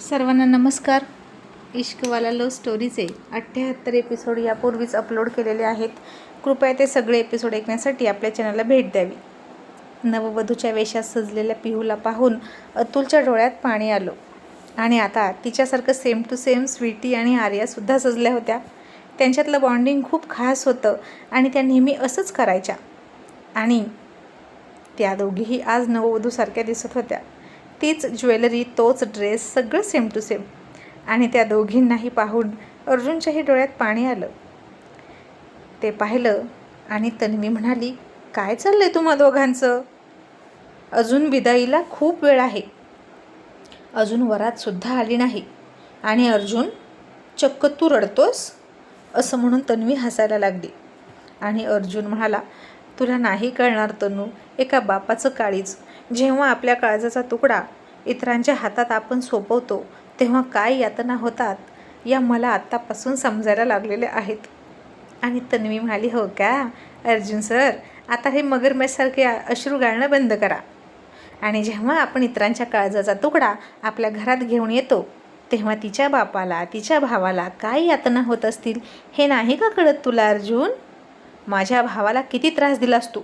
सर्वांना नमस्कार. इश्कवाला लव स्टोरीचे अठ्ठ्याहत्तर एपिसोड यापूर्वीच अपलोड केलेले आहेत. कृपया ते सगळे एपिसोड ऐकण्यासाठी आपल्या चॅनलला भेट द्यावी. नववधूच्या वेशात सजलेल्या पिहूला पाहून अतुलच्या डोळ्यात पाणी आलं. आणि आता तिच्यासारखं सेम टू सेम स्वीटी आणि आर्यासुद्धा सजल्या होत्या. त्यांच्यातलं बॉन्डिंग खूप खास होतं आणि त्या नेहमी असंच करायच्या. आणि त्या दोघीही आज नववधूसारख्या दिसत होत्या. तीच ज्वेलरी तोच ड्रेस सगळं सेम टू सेम. आणि त्या दोघींनाही पाहून अर्जुनच्याही डोळ्यात पाणी आलं. ते पाहिलं आणि तन्वी म्हणाली काय चाललंय तुम्हा दोघांचं? अजून बिदाईला खूप वेळ आहे. अजून वरातसुद्धा आली नाही. आणि अर्जुन चक्क तू रडतोस? असं म्हणून तन्वी हसायला लागली. आणि अर्जुन म्हणाला तुला नाही कळणार तनू एका बापाचं काळीच जेव्हा आपल्या काळजाचा तुकडा इतरांच्या हातात आपण सोपवतो तेव्हा काय यातना होतात या मला आत्तापासून समजायला लागलेल्या आहेत. आणि तन्वी म्हणाली हो का? अर्जुन सर आता हे मगरमेसारखे अश्रू गाळणं बंद करा. आणि जेव्हा आपण इतरांच्या काळजाचा तुकडा आपल्या घरात घेऊन येतो तेव्हा तिच्या बापाला तिच्या भावाला काय यातना होत असतील हे नाही का कळत तुला अर्जुन? माझ्या भावाला किती त्रास दिलास तू?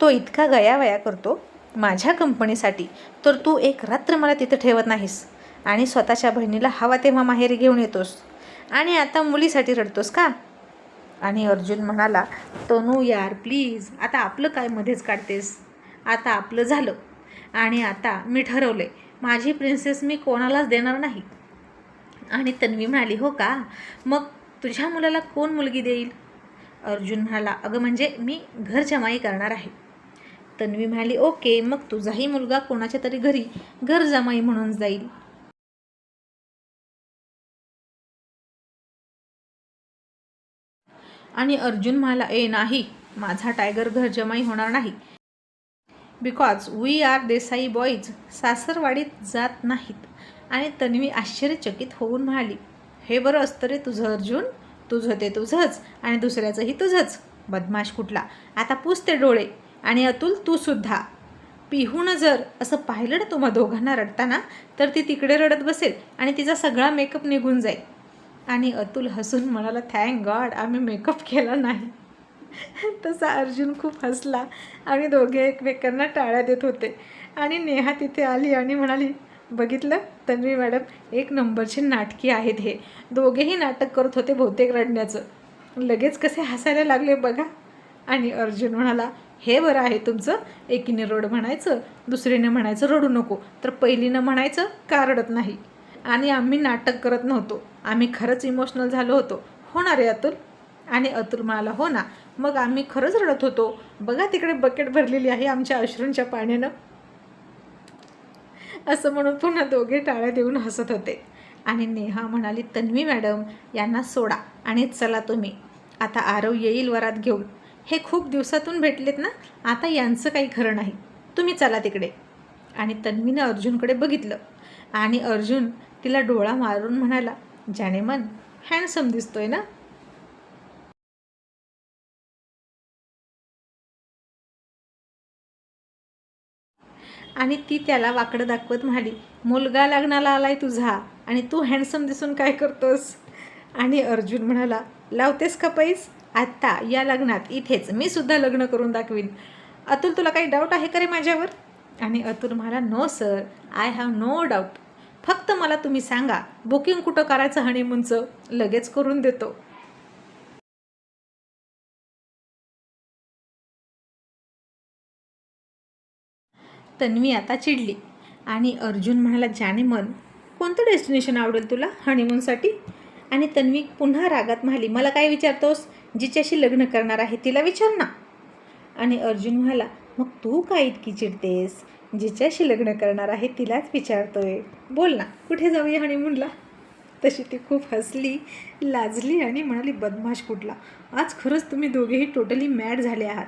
तो इतका गयावया करतो. माझ्या कंपनीसाठी तर तू एक रात्र मला तिथं ठेवत नाहीस. आणि स्वतःच्या बहिणीला हवा तेव्हा माहेरी घेऊन येतोस. आणि आता मुलीसाठी रडतोस का? आणि अर्जुन म्हणाला तनू यार प्लीज आता आपलं काय मध्येच काढतेस? आता आपलं झालं. आणि आता मी ठरवलं आहे माझी प्रिन्सेस मी कोणालाच देणार नाही. आणि तन्वी म्हणाली हो का? मग तुझ्या मुलाला कोण मुलगी देईल? अर्जुन म्हणाला अगं म्हणजे मी घर जमाई करणार आहे. तन्वी म्हणाली ओके मग तुझाही मुलगा कोणाच्या तरी घरी घर जमाई म्हणून जाईल. आणि अर्जुन म्हणाला ए नाही माझा टायगर घर जमाई होणार नाही. Because we are Desai boys सासरवाडीत जात नाहीत. आणि तन्वी आश्चर्यचकित होऊन म्हणाली हे बरं असतं रे तुझं अर्जुन. तुझं ते तुझंच आणि दुसऱ्याचंही तुझंच. बदमाश कुठला? आता पुस ते डोळे. आणि अतुल तू सुद्धा. पिहून जर असं पाहिलं ना तुम्हा दोघांना रडताना तर ती तिकडे रडत बसेल आणि तिचा सगळा मेकअप निघून जाईल. आणि अतुल हसून म्हणाला थँक गॉड आम्ही मेकअप केला नाही. तसा अर्जुन खूप हसला. आणि दोघे एकमेकांना टाळ्या देत होते. आणि नेहा तिथे आली आणि म्हणाली बघितलं तन्वी मॅडम एक नंबरचे नाटकी आहेत हे. दोघेही नाटक करत होते बहुतेक रडण्याचं. लगेच कसे हसायला लागले बघा. आणि अर्जुन म्हणाला हे बरं आहे तुमचं. एकीने रड म्हणायचं दुसरीने म्हणायचं रडू नको. तर पहिलीनं म्हणायचं का रडत नाही. आणि आम्ही नाटक करत नव्हतो. आम्ही खरंच इमोशनल झालो होतो. होणार आहे अतुल? आणि अतुल म्हणाला हो ना. मग आम्ही खरंच रडत होतो? बघा तिकडे बकेट भरलेली आहे आमच्या अश्रूंच्या पाण्यानं. असं म्हणून पुन्हा दोघे टाळ्या देऊन हसत होते. आणि नेहा म्हणाली तन्वी मॅडम यांना सोडा. आणि चला तुम्ही. आता आरव येईल वरात घेऊन. हे खूप दिवसातून भेटलेत ना आता यांचं काही खरं नाही. तुम्ही चला तिकडे. आणि तन्वीनं अर्जुनकडे बघितलं. आणि अर्जुन तिला डोळा मारून म्हणाला ज्याने मन हँडसम दिसतोय ना? आणि ती त्याला वाकडं दाखवत म्हणाली मुलगा लग्नाला आलाय तुझा आणि तू हँडसम दिसून काय करतोस? आणि अर्जुन म्हणाला लावतेस का पैस? आत्ता या लग्नात इथेच. मी सुद्धा लग्न करून दाखवीन. अतुल तुला काही डाऊट आहे का रे माझ्यावर? आणि अतुल म्हणाला no sir I have no doubt फक्त मला तुम्ही सांगा बुकिंग कुठं करायचं हनीमूनचं लगेच करून देतो. तन्वी आता चिडली आणि अर्जुन म्हणाला जाने मन कोणतं डेस्टिनेशन आवडेल तुला हनीमूनसाठी आणि तन्वी पुन्हा रागात म्हणाली मला काय विचारतोस? जिच्याशी लग्न करणार आहे तिला विचार ना. आणि अर्जुन म्हणाला मग तू काय इतकी चिडतेस? जिच्याशी लग्न करणार आहे तिलाच विचारतोय. बोल ना कुठे जाऊया हनीमूनला तशी ती खूप हसली लाजली आणि म्हणाली बदमाश कुठला? आज खरंच तुम्ही दोघेही टोटली मॅड झाले आहात.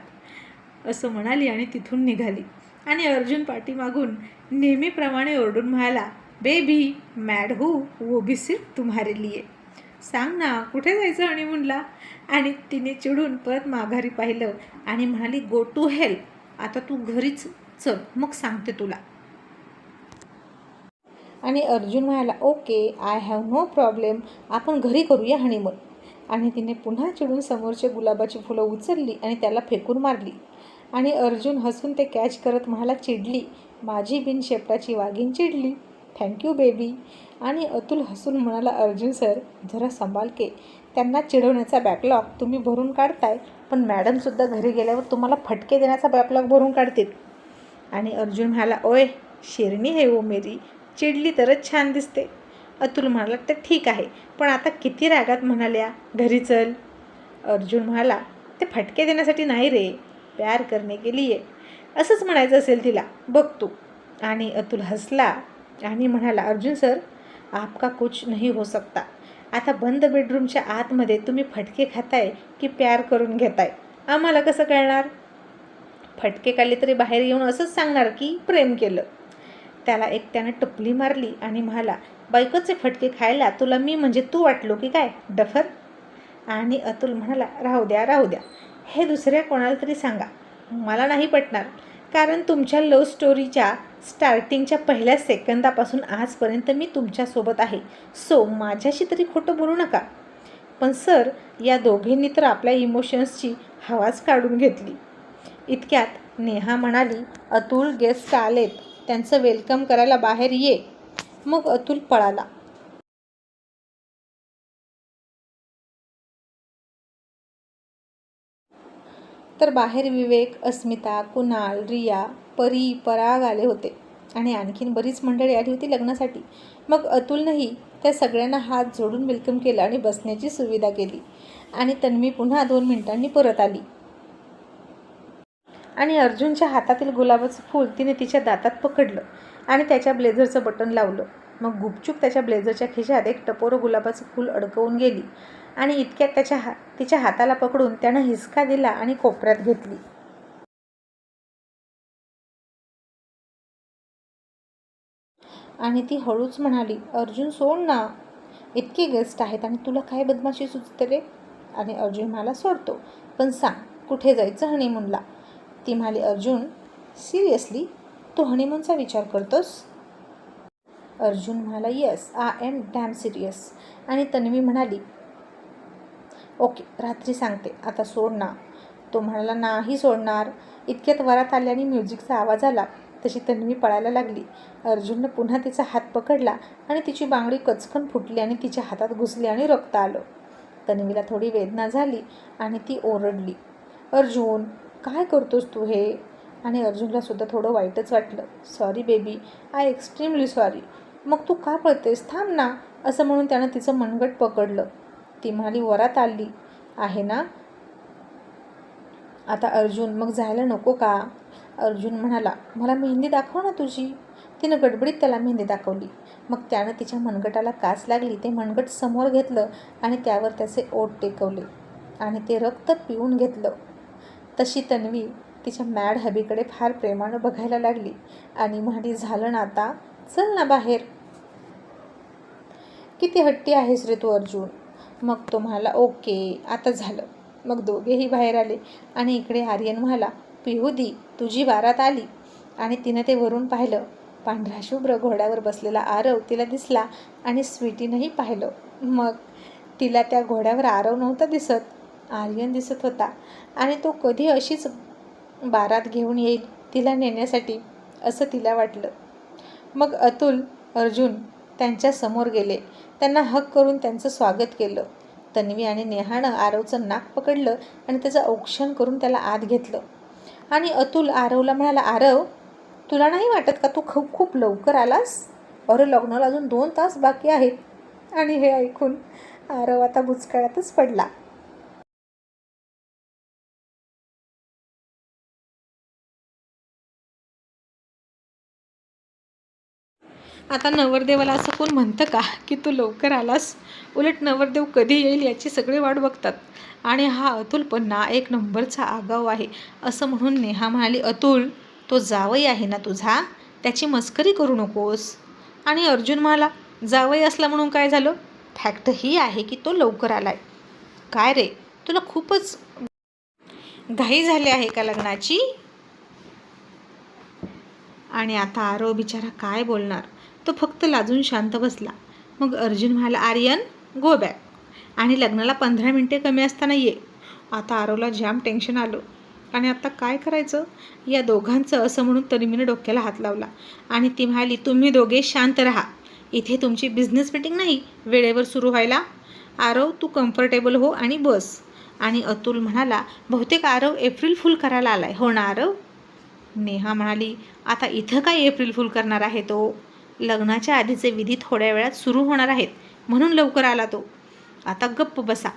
असं म्हणाली आणि तिथून निघाली. आणि अर्जुन पाठीमागून नेहमीप्रमाणे ओरडून म्हणाला बेबी मॅड हो वो भी सिर्फ तुम्हारे लिए. सांग ना कुठे जायचं हनीमूनला आणि तिने चिडून परत माघारी पाहिलं आणि म्हणाली गो टू हेल्प आता तू घरीच चल मग सांगते तुला. आणि अर्जुन म्हणाला okay I have no problem आपण घरी करूया हनीमून आणि तिने पुन्हा चिडून समोरचे गुलाबाची फुलं उचलली आणि त्याला फेकून मारली. आणि अर्जुन हसून ते कॅच करत म्हणाला चिडली माझी बिन शेपटाची वाघीण चिडली थँक्यू बेबी आणि अतुल हसून म्हणाला अर्जुन सर जरा संभाल के त्यांना चिडवण्याचा बॅकलॉग तुम्ही भरून काढताय पण मॅडमसुद्धा घरी गेल्यावर तुम्हाला फटके देण्याचा बॅकलॉग भरून काढतील. आणि अर्जुन म्हणाला ओय शेरणी हे ओ हो मेरी. चिडली तरच छान दिसते. अतुल म्हणाला तर ठीक आहे पण आता किती रागात म्हणाल्या घरी चल. अर्जुन म्हणाला ते फटके देण्यासाठी नाही रे प्यार करणे गेली आहे असंच म्हणायचं असेल तिला बघ तू. आणि अतुल हसला आणि म्हणाला अर्जुन सर आपका कुछ नहीं हो सकता. आता बंद बेडरूमच्या आतमध्ये तुम्ही फटके खाताय की प्यार करून घेताय? आम्हाला कसं कळणार? फटके काढले तरी बाहेर येऊन असंच सांगणार की प्रेम केलं. त्याला एकट्यानं टपली मारली आणि म्हणाला बायकोचे फटके खायला तुला मी म्हणजे तू वाटलो की काय डफर? आणि अतुल म्हणाला राहू द्या राहू द्या. हे दुसऱ्या कोणाला तरी सांगा. मला नाही पटणार. कारण तुमच्या लव्ह स्टोरीच्या स्टार्टिंगच्या पहिल्या सेकंदापासून आजपर्यंत मी तुमच्यासोबत आहे. सो माझ्याशी तरी खोटं बोलू नका. पण सर या दोघींनी तर आपल्या इमोशन्सची हवाच काढून घेतली. इतक्यात नेहा म्हणाली अतुल गेस्ट आलेत. त्यांचं वेलकम करायला बाहेर ये. मग अतुल पळाला. तर बाहेर विवेक अस्मिता कुणाल रिया परी पराग आले होते. आणि आणखीन बरीच मंडळी आली होती लग्नासाठी. मग अतुलनंही त्या सगळ्यांना हात जोडून वेलकम केलं आणि बसण्याची सुविधा केली. आणि तन्वी पुन्हा दोन मिनिटांनी परत आली. आणि अर्जुनच्या हातातील गुलाबाचं फूल तिने तिच्या दातात पकडलं आणि त्याच्या ब्लेझरचं बटन लावलं. मग गुपचूप त्याच्या ब्लेझरच्या खिशात एक टपोरं गुलाबाचं फूल अडकवून गेली. आणि इतक्यात त्याच्या हा तिच्या हाताला पकडून त्यानं हिसका दिला आणि कोपऱ्यात घेतली. आणि ती हळूच म्हणाली अर्जुन सोड ना. इतके गेस्ट आहेत आणि तुला काय बदमाशी सुचते रे? आणि अर्जुन मला सोडतो. पण सांग कुठे जायचं हनीमूनला ती म्हणाली अर्जुन सिरियसली तू हनीमूनचा विचार करतोस? अर्जुन म्हणाला yes I am damn serious आणि तन्वी म्हणाली ओके रात्री सांगते. आता सोड ना. तो म्हणाला नाही सोडणार. इतक्यात वरात आल्याने म्युझिकचा आवाज आला. तशी तन्वी पळायला लागली. अर्जुननं पुन्हा तिचा हात पकडला आणि तिची बांगडी कचकन फुटली आणि तिच्या हातात घुसली आणि रक्त आलं. तन्वीला थोडी वेदना झाली आणि ती ओरडली. अर्जुन काय करतोस तू हे? आणि अर्जुनला सुद्धा थोडं वाईटच वाटलं. Sorry baby I extremely sorry मग तू का पळतेस? थांब ना. असं म्हणून त्यानं तिचं मनगट पकडलं. ती म्हणाली वरात आली. आहे ना? आता अर्जुन मग जायला नको का? अर्जुन म्हणाला मला मेहंदी दाखव ना तुझी. तिनं गडबडीत त्याला मेहंदी दाखवली. मग त्यानं तिच्या मनगटाला कास लागली ते मनगट समोर घेतलं आणि त्यावर त्याचे ओठ टेकवले आणि ते रक्त पिऊन घेतलं. तशी तन्वी तिच्या मॅड हबीकडे फार प्रेमानं बघायला लागली आणि म्हणाली झालं ना आता? चल ना बाहेर. किती हट्टी आहेस रे तू अर्जुन. मग तो म्हणाला ओके आता झालं. मग दोघेही बाहेर आले आणि इकडे आर्यन म्हणाला पिहुदी तुझी बारात आली. आणि तिनं ते वरून पाहिलं. पांढरा शुभ्र घोड्यावर बसलेला आरव तिला दिसला आणि स्वीटीनंही पाहिलं. मग तिला त्या घोड्यावर आरव नव्हता दिसत आर्यन दिसत होता. आणि तो कधी अशीच बारात घेऊन येईल तिला नेण्यासाठी असं तिला वाटलं. मग अतुल अर्जुन त्यांच्यासमोर गेले. त्यांना हक करून त्यांचं स्वागत केलं. तन्वी आणि नेहानं आरवचं नाक पकडलं आणि त्याचं औक्षण करून त्याला आत घेतलं. आणि अतुल आरवला म्हणाला आरव तुला नाही वाटत का तू खूप खूप लवकर आलास? अरे लग्नाला अजून दोन तास बाकी आहेत. आणि हे ऐकून आरव आता भुचकळ्यातच पडला. आता नवरदेवाला असं कोण म्हणतं का? की तू लवकर आलास. उलट नवरदेव कधी येईल याची सगळी वाट बघतात. आणि हा अतुल पण ना एक नंबरचा आगाव आहे. असं म्हणून नेहा म्हणाली अतुल तो जावई आहे ना तुझा? त्याची मस्करी करू नकोस. आणि अर्जुन म्हणाला जावई असला म्हणून काय झालं? फॅक्ट ही आहे की तो लवकर आलाय. काय रे? तुला खूपच घाई झाली आहे का लग्नाची? आणि आता आरो बिचारा काय बोलणार? तो फक्त लाजून शांत बसला. मग अर्जुन म्हणाला आर्यन गो बॅक आणि लग्नाला पंधरा मिनटे कमी असताना ये. आता आरवला जाम टेन्शन आलं. आणि आता काय करायचं? या दोघांचं असं म्हणून तन्वीनं डोक्याला हात लावला. आणि ती म्हणाली तुम्ही दोघे शांत राहा. इथे तुमची बिझनेस मीटिंग नाही. वेळेवर सुरू व्हायला. आरव तू कम्फर्टेबल हो आणि बस. आणि अतुल म्हणाला बहुतेक आरव एप्रिल फुल करायला आलाय. हो ना आरव? नेहा म्हणाली आता इथं काय एप्रिल फुल करणार आहे तो? लग्नाच्या आधीचे विधी थोड्या वेळात सुरू होणार आहेत. म्हणून लवकर आला तो. आता गप्प बसा.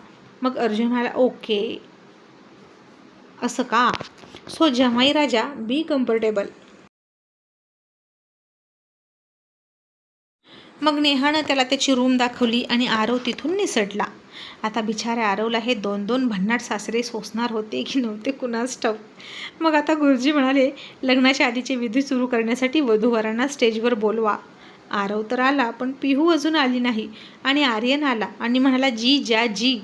मग अर्जुन म्हणाला ओके. असं का? सो जमाई राजा बी कम्फर्टेबल मग नेहानं त्याला त्याची रूम दाखवली आणि आरव तिथून निसटला. आता बिचाऱ्या आरवला हे दोन दोन भन्नाट सासरे सोसणार होते की नव्हते कुणास ठाऊक. मग आता गुरुजी म्हणाले लग्नाच्या आधीचे विधी सुरू करण्यासाठी वधूवरांना स्टेजवर बोलवा. आरव तर आला पण पिहू अजून आली नाही. आणि आर्यन आला आणि म्हणाला जी ज्या जी.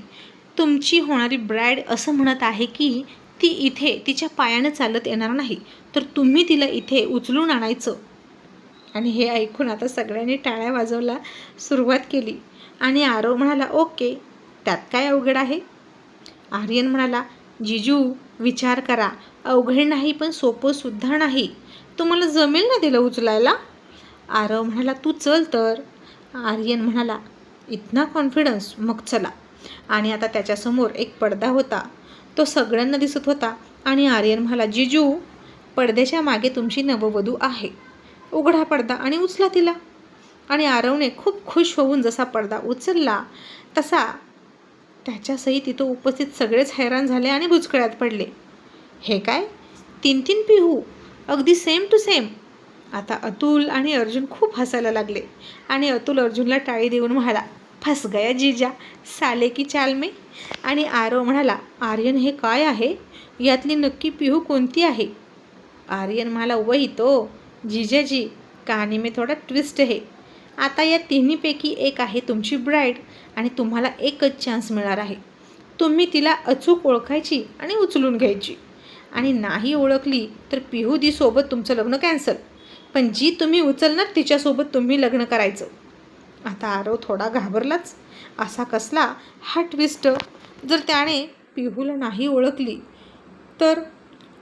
तुमची होणारी ब्राईड असं म्हणत आहे की ती इथे तिच्या पायानं चालत येणार नाही. तर तुम्ही तिला इथे उचलून आणायचं. आणि हे ऐकून आता सगळ्यांनी टाळ्या वाजवला सुरुवात केली. आणि आरव म्हणाला ओके त्यात काय अवघड आहे? आर्यन म्हणाला जिजू विचार करा. अवघड नाही पण सोपंसुद्धा नाही. तुम्हाला जमेल ना तिला उचलायला? आरव म्हणाला तू चल तर. आर्यन म्हणाला इतना कॉन्फिडन्स मग चला. आणि आता त्याच्यासमोर एक पडदा होता. तो सगळ्यांना दिसत होता आणि आर्यन म्हणाला जिजू पडद्याच्या मागे तुमची नववधू आहे. उघडा पडदा आणि उचला तिला. आणि आरवने खूप खुश होऊन जसा पडदा उचलला तसा त्याच्यासही तिथं उपस्थित सगळेच हैराण झाले आणि भुचकळ्यात पडले. हे काय? तीन तीन पिहू? अगदी सेम टू सेम आता अतुल आणि अर्जुन खूप हसायला लागले. आणि अतुल अर्जुनला टाळी देऊन म्हणाला फस गया जीजा साले की चाल मे. आणि आरव म्हणाला आर्यन हे काय आहे? यातली नक्की पिहू कोणती आहे? आर्यन म्हणाला वही तो जीजाजी. कहाणी मी थोडा ट्विस्ट आहे आता या तिन्हीपैकी एक आहे तुमची ब्राईड आणि तुम्हाला एकच चान्स मिळणार आहे. तुम्ही तिला अचूक ओळखायची आणि उचलून घ्यायची. आणि नाही ओळखली तर पिहू दी सोबत तुमचं लग्न कॅन्सल पण जी तुम्ही उचलणार तिच्यासोबत तुम्ही लग्न करायचं. आता आरव थोडा घाबरलाच. असा कसला? हा ट्विस्ट जर त्याने पिहूला नाही ओळखली तर?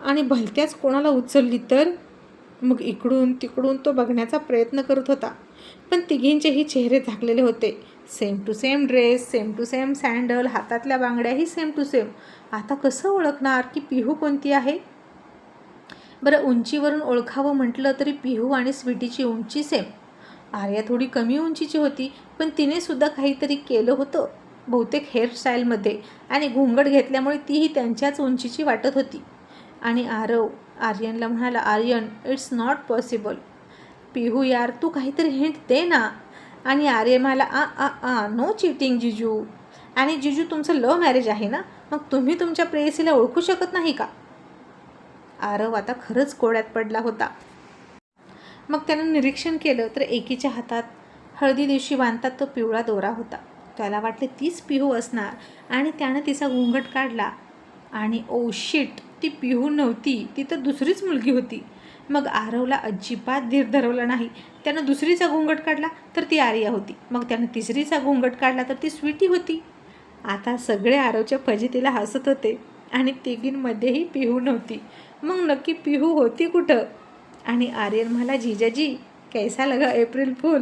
आणि भलत्याच कोणाला उचलली तर? मग इकडून तिकडून तो बघण्याचा प्रयत्न करत होता. पण तिघींचेही चेहरे झाकलेले होते. Same to same dress same to same sandal हातातल्या बांगड्याही सेम टू सेम आता कसं ओळखणार की पिहू कोणती आहे? बरं उंचीवरून ओळखावं म्हटलं तरी पिहू आणि स्वीटीची उंची सेम आर्या थोडी कमी उंचीची होती पण तिने सुद्धा काहीतरी केलं होतं. बहुतेक हेअरस्टाईलमध्ये आणि घुंगड घेतल्यामुळे तीही त्यांच्याच उंचीची वाटत होती. आणि आरव आर्यनला म्हणाला Aryan it's not possible Pihu यार तू काहीतरी हिंट दे ना. आणि आर्य म्हणाला आ आ आ नो चिटिंग जिजू. आणि जिजू तुमचं लव्ह मॅरेज आहे ना? मग तुम्ही तुमच्या प्रेयसीला ओळखू शकत नाही का? आरव आता खरंच कोड्यात पडला होता. मग त्यानं निरीक्षण केलं तर एकीच्या हातात हळदी दिवशी बांधतात तो पिवळा दोरा होता. त्याला वाटले तीच पिहू असणार आणि त्यानं तिचा घुंगट काढला आणि ओ शिट ती पिहू नव्हती ती तर दुसरीच मुलगी होती. मग आरवला अजिबात धीर धरवला नाही. त्यानं दुसरीचा घोंगट काढला तर ती आर्या होती. मग त्यानं तिसरीचा घोंगट काढला तर ती स्वीटी होती. आता सगळे आरवच्या फजितीला हसत होते. आणि तिघींमध्येही पिहू नव्हती. मग नक्की पिहू होती कुठं? आणि आर्यन मला जिजाजी कैसा लगा एप्रिल फुल?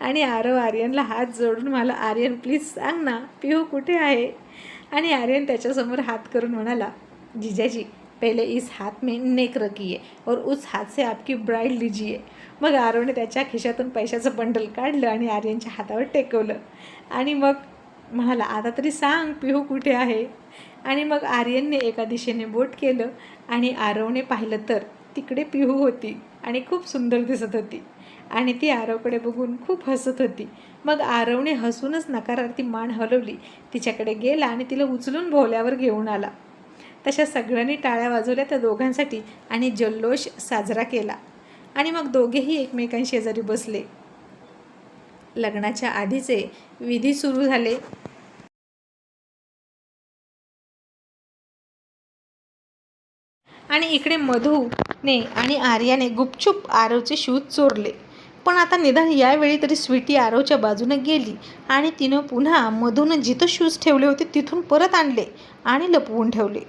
आणि आरव आर्यनला हात जोडून मला आर्यन प्लीज सांग ना पिहू कुठे आहे? आणि आर्यन त्याच्यासमोर हात करून म्हणाला जिजाजी पहले इस हात में नेक रखिए और उस हात से आपकी ब्राईड लीजिए. मग आरवने त्याच्या खिशातून पैशाचं बंडल काढलं आणि आर्यनच्या हातावर टेकवलं. आणि मग म्हणाला आता तरी सांग पिहू कुठे आहे? आणि मग आर्यनने एका दिशेने बोट केलं आणि आरवने पाहिलं तर तिकडे पिहू होती आणि खूप सुंदर दिसत होती. आणि ती आरवकडे बघून खूप हसत होती. मग आरवने हसूनच नकारार्थी मान हलवली. तिच्याकडे गेला आणि तिला उचलून भोवल्यावर घेऊन आला. तशा सगळ्यांनी टाळ्या वाजवल्या त्या दोघांसाठी आणि जल्लोष साजरा केला. आणि मग दोघेही एकमेकांशेजारी बसले. लग्नाच्या आधीचे विधी सुरू झाले. इकडे मधूने आणि आर्याने गुपचूप आरवचे शूज चोरले. पण आता निदान यावेळी तरी स्वीटी आरवच्या बाजूने गेली आणि तिनं पुन्हा मधून जिथं शूज ठेवले होते तिथून परत आणले आणि लपवून ठेवले.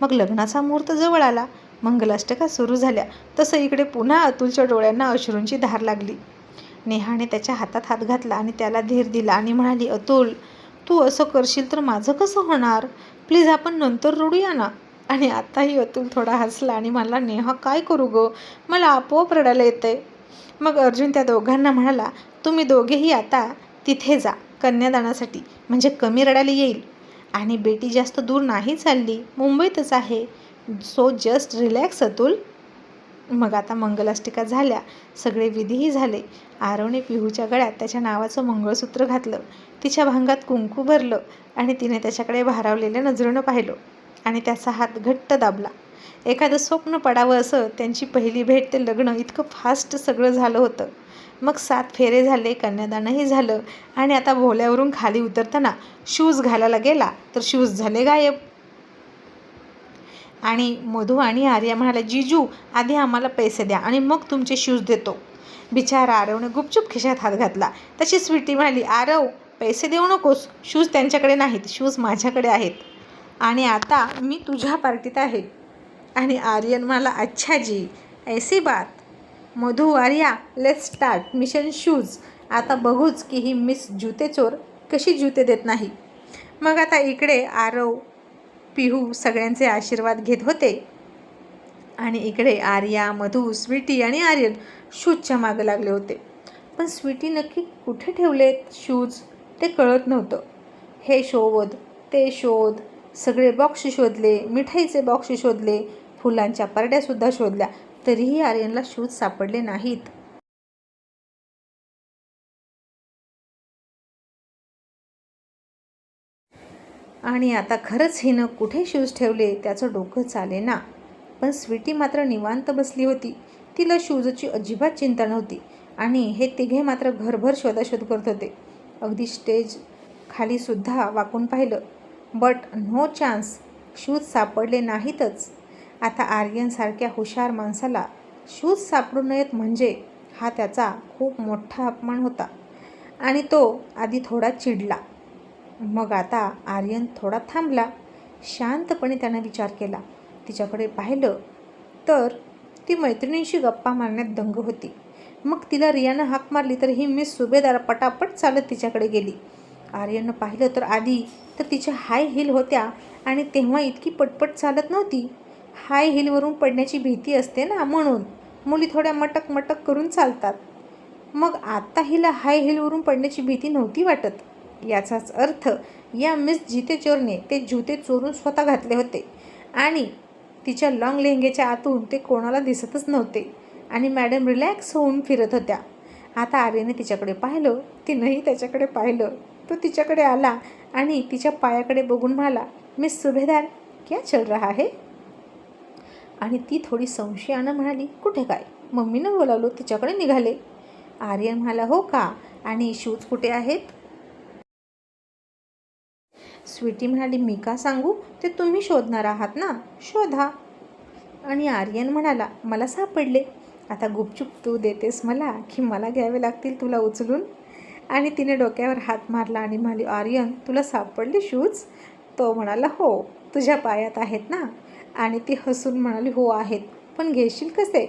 मग लग्नाचा मुहूर्त जवळ आला. मंगलाष्टका सुरू झाल्या. तसं इकडे पुन्हा अतुलच्या डोळ्यांना अश्रूंची धार लागली. नेहाने त्याच्या हातात हात घातला आणि त्याला धीर दिला आणि म्हणाली अतुल तू असं करशील तर माझं कसं होणार? प्लीज आपण नंतर रडूया ना. आणि आताही अतुल थोडा हसला आणि म्हणला नेहा काय करू गं? मला आपोआप रडायला येते मग अर्जुन त्या दोघांना म्हणाला तुम्ही दोघेही आता तिथे जा कन्यादानासाठी. म्हणजे कमी रडायला येईल. आणि बेटी जास्त दूर नाही चालली. मुंबईतच आहे. So just relax Atul. मग आता मंगलाष्टिका झाल्या. सगळे विधीही झाले. आरवने पिहूच्या गळ्यात त्याच्या नावाचं मंगळसूत्र घातलं. तिच्या भांगात कुंकू भरलं आणि तिने त्याच्याकडे भारावलेल्या नजरेनं पाहिलं. आणि त्याचा हात घट्ट दाबला. एखादं स्वप्न पडावं असं त्यांची पहिली भेट ते लग्न इतकं फास्ट सगळं झालं होतं. मग सात फेरे झाले कन्यादानही झालं आणि आता भोल्यावरून खाली उतरताना शूज घालायला गेला तर शूज झाले गायब. आणि मधू आणि आर्या म्हणाल्या जीजू आधी आम्हाला पैसे द्या आणि मग तुमचे शूज देतो. बिचारा आरवने गुपचूप खिशात हात घातला. तशी स्वीटी म्हणाली आरव पैसे देऊ नकोस. शूज त्यांच्याकडे नाहीत. शूज माझ्याकडे आहेत. आणि आता मी तुझ्या पार्टीत आहे. आणि आर्यन मला अच्छा जी ऐसी बात. Madhu Arya let start mission shoes आता बघूच की ही मिस जुते चोर कशी जुते देत नाही. मग आता इकडे आरव पिहू सगळ्यांचे आशीर्वाद घेत होते. आणि इकडे आर्या मधू स्वीटी आणि आर्यन शूजच्या मागं लागले होते. पण स्वीटी नक्की कुठे ठेवलेत शूज ते कळत नव्हतं. हे शोध ते शोध. सगळे बॉक्स शोधले मिठाईचे बॉक्स शोधले फुलांच्या परड्यासुद्धा शोधल्या. तरीही आर्यनला शूज सापडले नाहीत. आणि आता खरंच हिनं कुठे शूज ठेवले त्याचं डोकं चाले ना पण स्वीटी मात्र निवांत बसली होती. तिला शूजची अजिबात चिंता नव्हती. आणि हे तिघे मात्र घरभर शोधाशोध करत होते. अगदी स्टेज खालीसुद्धा वाकून पाहिलं. बट नो चान्स शूज सापडले नाहीतच. आता आर्यनसारख्या हुशार माणसाला शूज सापडू नयेत म्हणजे हा त्याचा खूप मोठा अपमान होता. आणि तो आधी थोडा चिडला. मग आता आर्यन थोडा थांबला. शांतपणे त्यानं विचार केला. तिच्याकडे पाहिलं तर ती मैत्रिणींशी गप्पा मारण्यात दंग होती. मग तिला रियानं हाक मारली तर ही मिस सुभेदार पटापट चालत तिच्याकडे गेली. आर्यननं पाहिलं तर आधी तर तिच्या हाय हिल होत्या आणि तेव्हा इतकी पटपट चालत नव्हती. हाय हिलवरून पडण्याची भीती असते ना म्हणून. मुली थोड्या मटक मटक करून चालतात. मग आत्ता हिला हाय हिलवरून पडण्याची भीती नव्हती वाटत. याचाच अर्थ या मिस जिते चोरने ते जुते चोरून स्वतः घातले होते. आणि तिच्या लॉंग लेहंग्याच्या आतून ते कोणाला दिसतच नव्हते. आणि मॅडम रिलॅक्स होऊन फिरत होत्या. आता आर्यने तिच्याकडे पाहिलं. तिनंही त्याच्याकडे पाहिलं. तो तिच्याकडे आला आणि तिच्या पायाकडे बघून म्हणाला मिस सुभेदार क्या चल रहा है? आणि ती थोडी संशयानं म्हणाली कुठे काय? मम्मीनं बोलावलो तिच्याकडे निघाले. आर्यन म्हणाला हो का? आणि शूज कुठे आहेत? स्वीटी म्हणाली मी का सांगू? ते तुम्ही शोधणार आहात ना? शोधा. आणि आर्यन म्हणाला मला सापडले. आता गुपचूप तू देतेस मला की मला घ्यावे लागतील तुला उचलून? आणि तिने डोक्यावर हात मारला आणि म्हणाली आर्यन तुला सापडले शूज? तो म्हणाला हो तुझ्या पायात आहेत ना. आणि ती हसून म्हणाली हो आहेत पण घेशील कसे?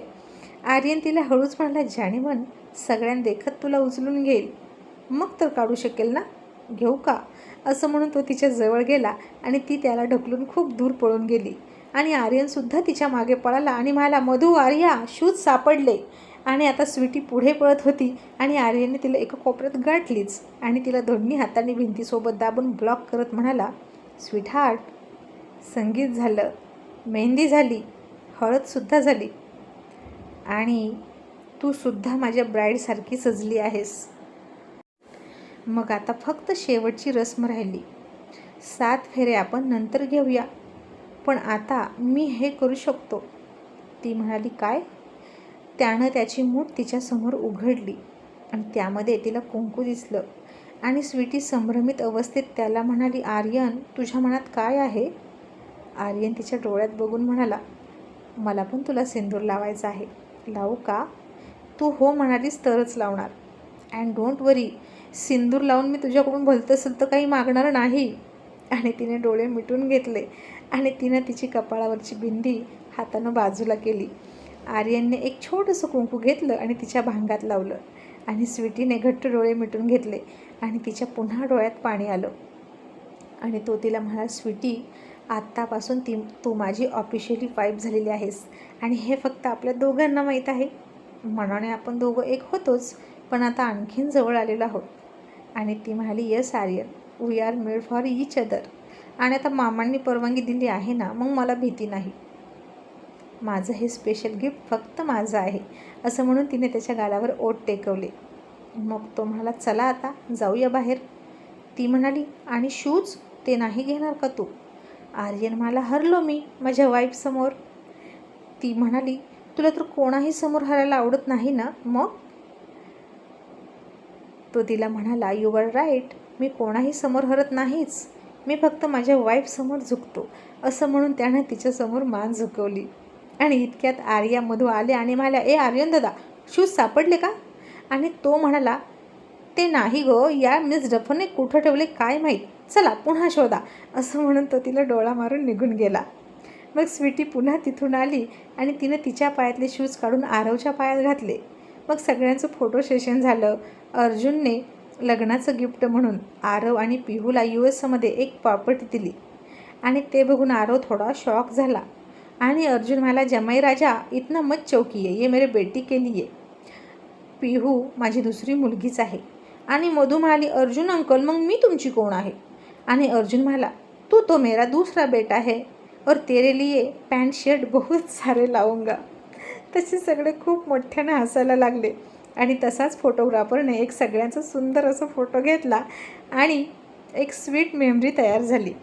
आर्यन तिला हळूच म्हणाला ज्याने म्हण सगळ्यां देखत तुला उचलून घेईल. मग तर काढू शकेल ना? घेऊ का? असं म्हणून तो तिच्या जवळ गेला आणि ती त्याला ढकलून खूप दूर पळून गेली. आणि आर्यनसुद्धा तिच्यामागे पळाला आणि म्हणाला मधू आर्या शूज सापडले. आणि आता स्वीटी पुढे पळत होती आणि आर्यने तिला एका कोपऱ्यात गाठलीच. आणि तिला दोन्ही हातांनी भिंतीसोबत दाबून ब्लॉक करत म्हणाला स्वीट हार्ट संगीत झालं मेहंदी झाली हळदसुद्धा झाली. आणि तू सुद्धा माझ्या ब्राईडसारखी सजली आहेस. मग आता फक्त शेवटची रस्म राहिली. सात फेरे आपण नंतर घेऊया पण आता मी हे करू शकतो. ती म्हणाली काय? त्यानं त्याची मूठ तिच्यासमोर उघडली आणि त्यामध्ये तिला कुंकू दिसलं. आणि स्वीटी संभ्रमित अवस्थेत त्याला म्हणाली आर्यन तुझ्या मनात काय आहे? आर्यन तिच्या डोळ्यात बघून म्हणाला मला पण तुला सिंदूर लावायचा आहे. लावू का? तू हो म्हणालीस तरच लावणार. अँड डोंट वरी सिंदूर लावून मी तुझ्याकडून भलतं असेल तर काही मागणार नाही. आणि तिने डोळे मिटून घेतले आणि तिनं तिची कपाळावरची बिंदी हातानं बाजूला केली. आर्यनने एक छोटंसं कुंकू घेतलं आणि तिच्या भांगात लावलं. आणि स्वीटीने घट्ट डोळे मिटून घेतले आणि तिच्या पुन्हा डोळ्यात पाणी आलं. आणि तो तिला म्हणाला स्वीटी आत्तापासून ती तू माझी ऑफिशियली वाईफ झालेली आहेस आणि हे फक्त आपल्या दोघांना माहीत आहे. मनाने आपण दोघं एक होतोच पण आता आणखीन जवळ आलेलो आहोत. आणि ती म्हणाली yes Aryan we are made for each other आणि आता मामांनी परवानगी दिली आहे ना मग मला भीती नाही. माझं हे स्पेशल गिफ्ट फक्त माझं आहे असं म्हणून तिने त्याच्या गालावर ओट टेकवले. मग तो म्हणाला चला आता जाऊया बाहेर. ती म्हणाली आणि शूज ते नाही घेणार का तू? आर्यन मला हरलो मी माझ्या वाईफसमोर ती म्हणाली तुला तर कोणाही समोर हरायला आवडत नाही ना मग? तो तिला म्हणाला यू आर राईट मी कोणाही समोर हरत नाहीच मी फक्त माझ्या वाईफसमोर झुकतो असं म्हणून त्यानं तिच्यासमोर मान झुकवली. आणि इतक्यात आर्या मधू आले आणि म्हणाल्या ए आर्यन दादा शूज सापडले का? आणि तो म्हणाला ते नाही गो या मिस डफने कुठं ठेवले काय माहीत? चला पुन्हा शोधा. असं म्हणून तो तिला डोळा मारून निघून गेला. मग स्वीटी पुन्हा तिथून आली आणि तिनं तिच्या पायातले शूज काढून आरवच्या पायात घातले. मग सगळ्यांचं फोटो सेशन झालं. अर्जुनने लग्नाचं गिफ्ट म्हणून आरव आणि पिहूला यू एसमध्ये एक प्रॉपर्टी दिली. आणि ते बघून आरव थोडा शॉक झाला. आणि अर्जुन म्हणाला जमाई राजा इतना मत चौकी आहे ये मेरे बेटी के लिए. पिहू माझी दुसरी मुलगीच आहे. आणि मधू म्हणाली अर्जुन अंकल मग मी तुमची कोण आहे? आणि अर्जुन म्हणाला तू तो मेरा दूसरा बेटा है और तेरे लिए पॅन्ट शर्ट बहुत सारे लावूंगा तसे सगळे खूप मोठ्याने हसायला लागले. आणि तसाच फोटोग्राफरने एक सगळ्यांचा सुंदर असा फोटो घेतला आणि एक स्वीट मेमरी तयार झाली.